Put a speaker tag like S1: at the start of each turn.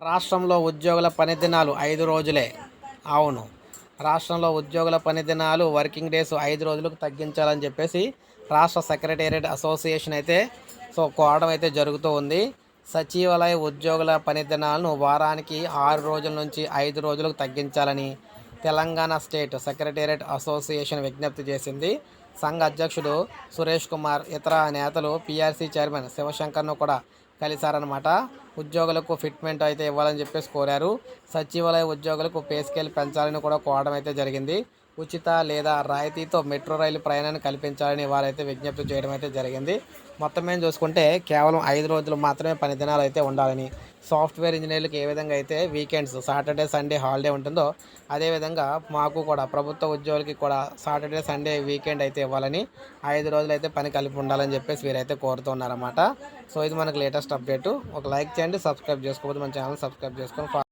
S1: రాష్ట్రంలో ఉద్యోగుల పనిదినాలు ఐదు రోజులే. అవును. రాష్ట్రంలో ఉద్యోగుల పనిదినాలు వర్కింగ్ డేస్ ఐదు రోజులకు తగ్గించాలని చెప్పేసి రాష్ట్ర సెక్రటేరియట్ అసోసియేషన్ అయితే సో కోవడం అయితే జరుగుతూ ఉంది. సచివాలయ ఉద్యోగుల పనిదినాలను వారానికి ఆరు రోజుల నుంచి ఐదు రోజులకు తగ్గించాలని తెలంగాణ స్టేట్ సెక్రటేరియట్ అసోసియేషన్ విజ్ఞప్తి చేసింది. సంఘ అధ్యక్షుడు సురేష్ కుమార్ ఇతర నేతలు పీఆర్సీ చైర్మన్ శివశంకర్ను కూడా కలిశారనమాట ఉద్యోగులకు ఫిట్మెంట్ అయితే ఇవ్వాలని చెప్పేసి కోరారు. సచివాలయ ఉద్యోగులకు పే స్కేల్ పెంచాలని కూడా కోరడం అయితే జరిగింది. ఉచిత లేదా రాయితీతో మెట్రో రైలు ప్రయాణాన్ని కల్పించాలని వారైతే విజ్ఞప్తి చేయడం అయితే జరిగింది. మొత్తం మేము చూసుకుంటే కేవలం ఐదు రోజులు మాత్రమే పని దినాలు అయితే ఉండాలని. సాఫ్ట్వేర్ ఇంజనీర్లకు ఏ విధంగా అయితే వీకెండ్స్ సాటర్డే సండే హాలిడే ఉంటుందో అదేవిధంగా మాకు కూడా ప్రభుత్వ ఉద్యోగులకి కూడా సాటర్డే సండే వీకెండ్ అయితే ఇవ్వాలని ఐదు రోజులు అయితే పని కలిపి ఉండాలని చెప్పేసి వీరైతే కోరుతున్నారన్నమాట సో ఇది మనకు లేటెస్ట్ అప్డేట్. ఒక లైక్ చేయండి సబ్స్క్రైబ్ చేసుకోకపోతే మన ఛానల్ సబ్స్క్రైబ్ చేసుకొని